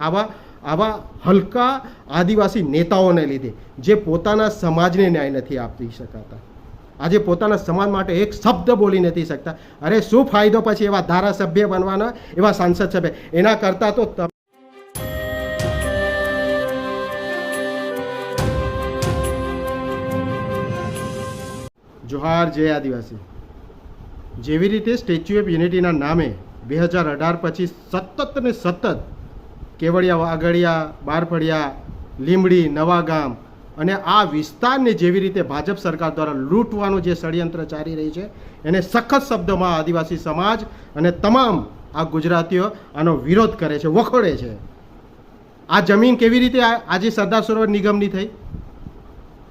આવા આવા હલકા આદિવાસી નેતાઓને લીધે જે પોતાના સમાજને ન્યાય નથી આપી શકાતા. આજે પોતાના સમાજ માટે એક શબ્દ બોલી નથી શકતા. અરે શું ફાયદો પછી એવા ધારાસભ્ય બનવાના, એવા સાંસદ સભ્ય? એના કરતાં તો જોહાર જય આદિવાસી. જેવી રીતે સ્ટેચ્યુ ઓફ યુનિટીના નામે બે હજાર અઢાર પછી સતત ને સતત કેવડિયા વાગડિયા બારફળિયા, લીંબડી નવાગામ અને આ વિસ્તારને જેવી રીતે ભાજપ સરકાર દ્વારા લૂંટવાનું જે ષડયંત્ર ચાલી રહી છે, એને સખત શબ્દોમાં આદિવાસી સમાજ અને તમામ આ ગુજરાતીઓ આનો વિરોધ કરે છે, વખોડે છે. આ જમીન કેવી રીતે આજે સરદાર સરોવર નિગમની થઈ?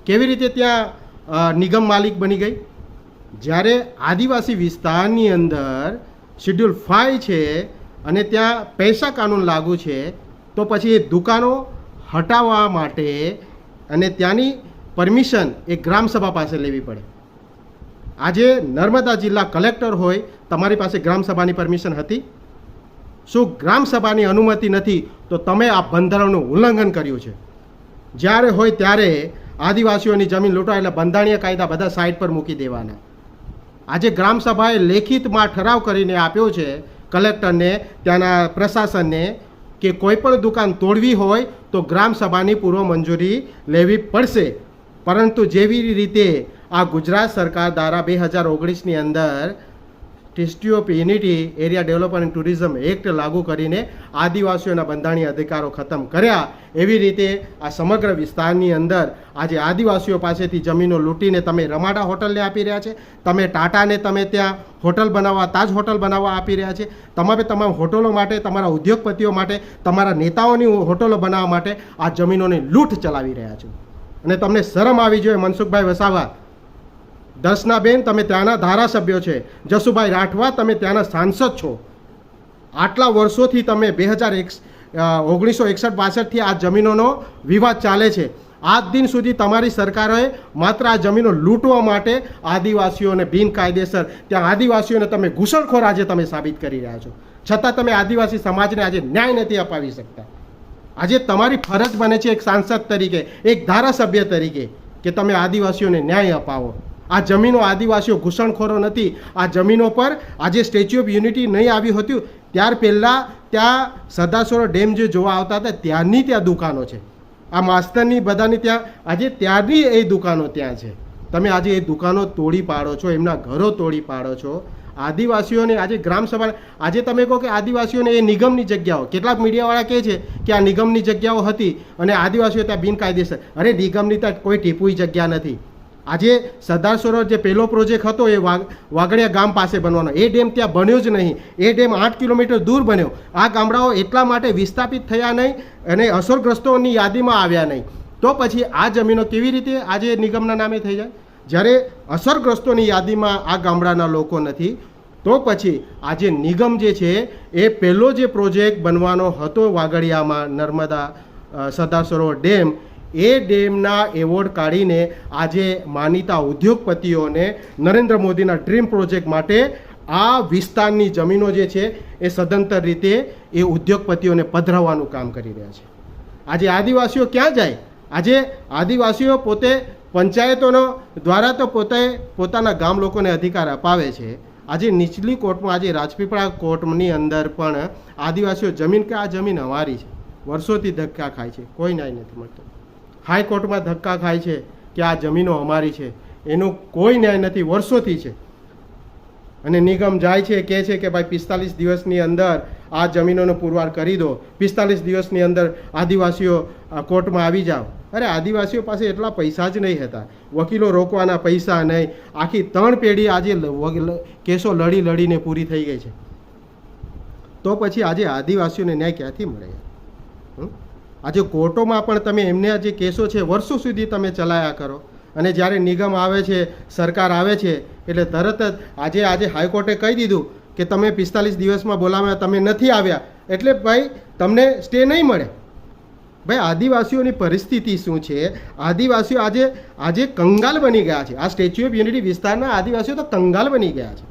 કેવી રીતે ત્યાં નિગમ માલિક બની ગઈ? જ્યારે આદિવાસી વિસ્તારની અંદર શેડ્યુલ ફાઇવ છે અને ત્યાં પૈસા કાનૂન લાગુ છે તો પછી એ દુકાનો હટાવવા માટે અને ત્યાંની પરમિશન એ ગ્રામસભા પાસે લેવી પડે. આજે નર્મદા જિલ્લા કલેક્ટર હોય, તમારી પાસે ગ્રામસભાની પરમિશન હતી? શું ગ્રામસભાની અનુમતિ નથી, તો તમે આ બંધારણનું ઉલ્લંઘન કર્યું છે? જ્યારે હોય ત્યારે આદિવાસીઓની જમીન લૂંટાય એટલે બંધારણીય કાયદા બધા સાઈડ પર મૂકી દેવાના. આજે ગ્રામસભાએ લેખિતમાં ઠરાવ કરીને આપ્યો છે, કલેક્ટરને, ત્યાંના પ્રશાસનને કે કોઈ પણ દુકાન તોડવી હોય તો ગ્રામસભાની પૂર્વ મંજૂરી લેવી પડશે. પરંતુ જેવી રીતે આ ગુજરાત સરકાર દ્વારા બે હજાર ઓગણીસની અંદર statue of unity area development tourism act લાગુ કરીને આદિવાસીઓના બંધારણીય અધિકારો ખતમ કર્યા. એવી રીતે આ સમગ્ર વિસ્તારની અંદર આજે આદિવાસીઓ પાસેથી જમીનો લૂંટીને તમે રમાડા હોટલને આપી રહ્યા છે. તમે ટાટાને તમે ત્યાં હોટલ બનાવવા, તાજ હોટલ બનાવવા આપી રહ્યા છે. તમામે તમામ હોટલો માટે, તમારા ઉદ્યોગપતિઓ માટે, તમારા નેતાઓની હોટલો બનાવવા માટે આ જમીનોની લૂંટ ચલાવી રહ્યા છે. અને તમને શરમ આવી જોઈએ મનસુખભાઈ વસાવા દર્શનાબેન તમે ત્યાંના ધારાસભ્યો છે. જસુભાઈ રાઠવા, તમે ત્યાંના સાંસદ છો. આટલા વર્ષોથી તમે બે હજાર એક ઓગણીસો એકસઠ બાસઠથી આ જમીનોનો વિવાદ ચાલે છે. આજ દિન સુધી તમારી સરકારોએ માત્ર આ જમીનો લૂંટવા માટે આદિવાસીઓને બિનકાયદેસર, ત્યાં આદિવાસીઓને તમે ઘૂસણખોર આજે તમે સાબિત કરી રહ્યા છો. છતાં તમે આદિવાસી સમાજને આજે ન્યાય નથી અપાવી શકતા. આજે તમારી ફરજ બને છે એક સાંસદ તરીકે, એક ધારાસભ્ય તરીકે, કે તમે આદિવાસીઓને ન્યાય અપાવો. આ જમીનો આદિવાસીઓ ઘૂસણખોરો નથી. આ જમીનો પર આજે સ્ટેચ્યુ ઓફ યુનિટી નહીં આવ્યું હતું. ત્યાર પહેલાં ત્યાં સરદાર ડેમ જે જોવા આવતા હતા, ત્યાંની ત્યાં દુકાનો છે. આ માસ્તરની બધાની ત્યાં, આજે ત્યારની એ દુકાનો ત્યાં છે. તમે આજે એ દુકાનો તોડી પાડો છો, એમના ઘરો તોડી પાડો છો. આદિવાસીઓને આજે ગ્રામસભા આજે તમે કહો કે આદિવાસીઓને એ નિગમની જગ્યાઓ, કેટલાક મીડિયાવાળા કહે છે કે આ નિગમની જગ્યાઓ હતી અને આદિવાસીઓ ત્યાં બિનકાયદેસર, અરે નિગમની ત્યાં કોઈ ટીપુઈ જગ્યા નથી. આજે સરદાર સરોવર જે પહેલો પ્રોજેક્ટ હતો એ વાગ, વાગડિયા ગામ પાસે બનવાનો. એ ડેમ ત્યાં બન્યો જ નહીં. એ ડેમ આઠ કિલોમીટર દૂર બન્યો. આ ગામડાઓ એટલા માટે વિસ્થાપિત થયા નહીં અને અસરગ્રસ્તોની યાદીમાં આવ્યા નહીં. તો પછી આ જમીનો કેવી રીતે આજે નિગમના નામે થઈ જાય? જ્યારે અસરગ્રસ્તોની યાદીમાં આ ગામડાના લોકો નથી, તો પછી આજે નિગમ જે છે એ પહેલો જે પ્રોજેક્ટ બનવાનો હતો વાગડિયામાં નર્મદા સરદાર સરોવર ડેમ એ ડેમના એવોર્ડ કાઢીને આજે માનીતા ઉદ્યોગપતિઓને નરેન્દ્ર મોદીના ડ્રીમ પ્રોજેક્ટ માટે આ વિસ્તારની જમીનો જે છે એ સદંતર રીતે એ ઉદ્યોગપતિઓને પધરાવવાનું કામ કરી રહ્યા છે. આજે આદિવાસીઓ ક્યાં જાય? આજે આદિવાસીઓ પોતે પંચાયતોનો દ્વારા તો પોતે પોતાના ગામ લોકોને અધિકાર અપાવે છે. આજે નીચલી કોર્ટમાં, આજે રાજપીપળા કોર્ટની અંદર પણ આદિવાસીઓ જમીન કે આ જમીન અમારી છે. વર્ષોથી ધક્કા ખાય છે. કોઈ ન્યાય નથી મળતો. હાઈકોર્ટમાં ધક્કા ખાય છે કે આ જમીનો અમારી છે. એનું કોઈ ન્યાય નથી, વર્ષોથી છે. અને નિગમ જાય છે, કહે છે કે ભાઈ પિસ્તાલીસ દિવસની અંદર આ જમીનોનો પુરવાર કરી દો. પિસ્તાલીસ દિવસની અંદર આદિવાસીઓ કોર્ટમાં આવી જાઓ. અરે આદિવાસીઓ પાસે એટલા પૈસા જ નહીં હતા. વકીલો રોકવાના પૈસા નહીં. આખી ત્રણ પેઢી આજે કેસો લડી લડીને પૂરી થઈ ગઈ છે. તો પછી આજે આદિવાસીઓને ન્યાય ક્યાંથી મળે? આજે કોર્ટોમાં પણ તમે એમને જે કેસો છે, વર્ષો સુધી તમે ચલાયા કરો. અને જ્યારે નિગમ આવે છે, સરકાર આવે છે, એટલે તરત જ આજે આજે હાઈકોર્ટે કહી દીધું કે તમે પિસ્તાલીસ દિવસમાં બોલાવ્યા, તમે નથી આવ્યા. એટલે ભાઈ, તમને સ્ટે નહીં મળે. ભાઈ, આદિવાસીઓની પરિસ્થિતિ શું છે? આદિવાસીઓ આજે આજે કંગાલ બની ગયા છે. આ સ્ટેચ્યુ ઓફ યુનિટી વિસ્તારના આદિવાસીઓ તો કંગાલ બની ગયા છે.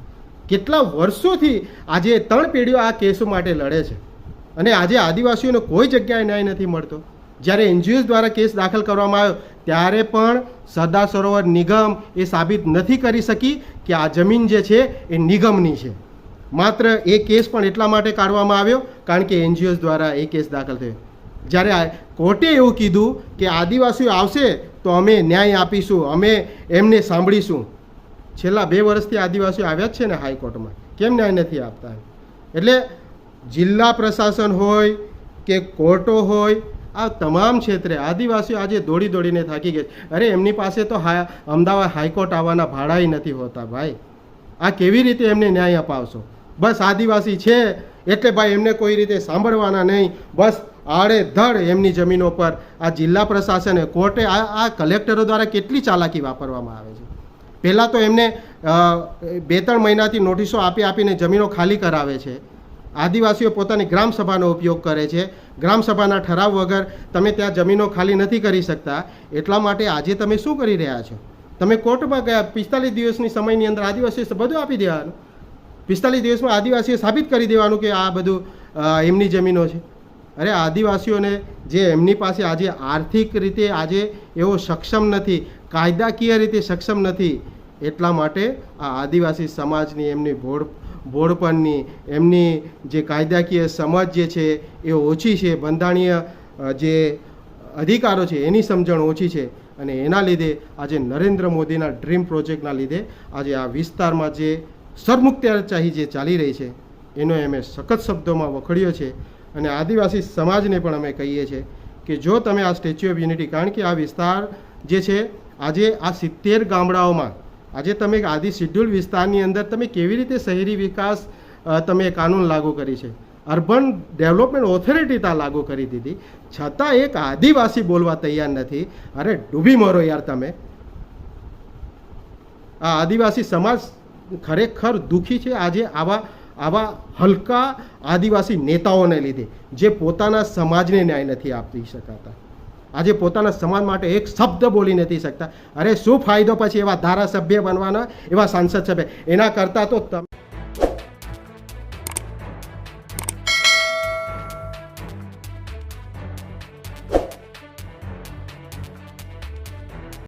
કેટલા વર્ષોથી આજે ત્રણ પેઢીઓ આ કેસો માટે લડે છે. અને આજે આદિવાસીઓને કોઈ જગ્યાએ ન્યાય નથી મળતો. જ્યારે એનજીઓઝ દ્વારા કેસ દાખલ કરવામાં આવ્યો, ત્યારે પણ સરદાર સરોવર નિગમ એ સાબિત નથી કરી શકી કે આ જમીન જે છે એ નિગમની છે. માત્ર એ કેસ પણ એટલા માટે કાઢવામાં આવ્યો, કારણ કે એનજીઓઝ દ્વારા એ કેસ દાખલ થયો. જ્યારે કોર્ટે એવું કીધું કે આદિવાસીઓ આવશે તો અમે ન્યાય આપીશું, અમે એમને સાંભળીશું. છેલ્લા બે વર્ષથી આદિવાસીઓ આવ્યા જ છે ને હાઈકોર્ટમાં. કેમ ન્યાય નથી આપતા એટલે જિલ્લા પ્રશાસન હોય કે કોર્ટો હોય, આ તમામ ક્ષેત્રે આદિવાસીઓ આજે દોડી દોડીને થાકી ગયા અરે, એમની પાસે તો હા અમદાવાદ હાઈકોર્ટ આવવાના ભાડાય નથી હોતા ભાઈ. આ કેવી રીતે એમને ન્યાય અપાવશો? બસ આદિવાસી છે, એટલે ભાઈ એમને કોઈ રીતે સાંભળવાના નહીં. બસ આડેધડ એમની જમીનો પર. આ જિલ્લા પ્રશાસને કોર્ટે આ આ કલેક્ટરો દ્વારા કેટલી ચાલાકી વાપરવામાં આવે છે? પહેલાં તો એમને બે ત્રણ મહિનાથી નોટિસો આપી આપીને જમીનો ખાલી કરાવે છે. આદિવાસીઓ પોતાની ગ્રામસભાનો ઉપયોગ કરે છે. ગ્રામસભાના ઠરાવ વગર તમે ત્યાં જમીનો ખાલી નથી કરી શકતા. એટલા માટે આજે તમે શું કરી રહ્યા છો? તમે કોર્ટમાં ગયા, પિસ્તાલીસ દિવસની સમયની અંદર આદિવાસીઓ બધું આપી દેવાનું. પિસ્તાલીસ દિવસમાં આદિવાસીએ સાબિત કરી દેવાનું કે આ બધું એમની જમીનો છે. અરે, આદિવાસીઓને જે એમની પાસે આજે આર્થિક રીતે આજે એવો સક્ષમ નથી, કાયદાકીય રીતે સક્ષમ નથી, એટલા માટે આ આદિવાસી સમાજની એમની ભોળ ભોળપણની એમની જે કાયદાકીય સમજ જે છે એ ઓછી છે, બંધારણીય જે અધિકારો છે એની સમજણ ઓછી છે અને એના લીધે આજે નરેન્દ્ર મોદીના ડ્રીમ પ્રોજેક્ટના લીધે આજે આ વિસ્તારમાં જે સરમુક્ત્યાચાહી જે ચાલી રહી છે, એનો એમે સખત શબ્દોમાં વખોડ્યો છે અને આદિવાસી સમાજને પણ અમે કહીએ છીએ કે જો તમે આ સ્ટેચ્યુ ઓફ યુનિટી કારણ કે આ વિસ્તાર જે છે, આજે આ સિત્તેર ગામડાઓમાં આજે તમે આદિ શિડ્યુલ વિસ્તારની અંદર તમે કેવી રીતે શહેરી વિકાસ તમે કાનૂન લાગુ કરી છે? અર્બન ડેવલપમેન્ટ ઓથોરિટી ત્યાં લાગુ કરી દીધી. છતાં એક આદિવાસી બોલવા તૈયાર નથી. અરે, ડૂબી મરો યાર તમે. આ આદિવાસી સમાજ ખરેખર દુઃખી છે. આજે આવા આવા હલકા આદિવાસી નેતાઓને લીધે, જે પોતાના સમાજને ન્યાય નથી આપી શકાતા. આજે પોતાના સમાજ માટે એક શબ્દ બોલી નથી શકતા. અરે શું ફાયદો પછી એવા ધારાસભ્ય બનવાના, એવા સાંસદ સભ્ય? એના કરતાં તો તમે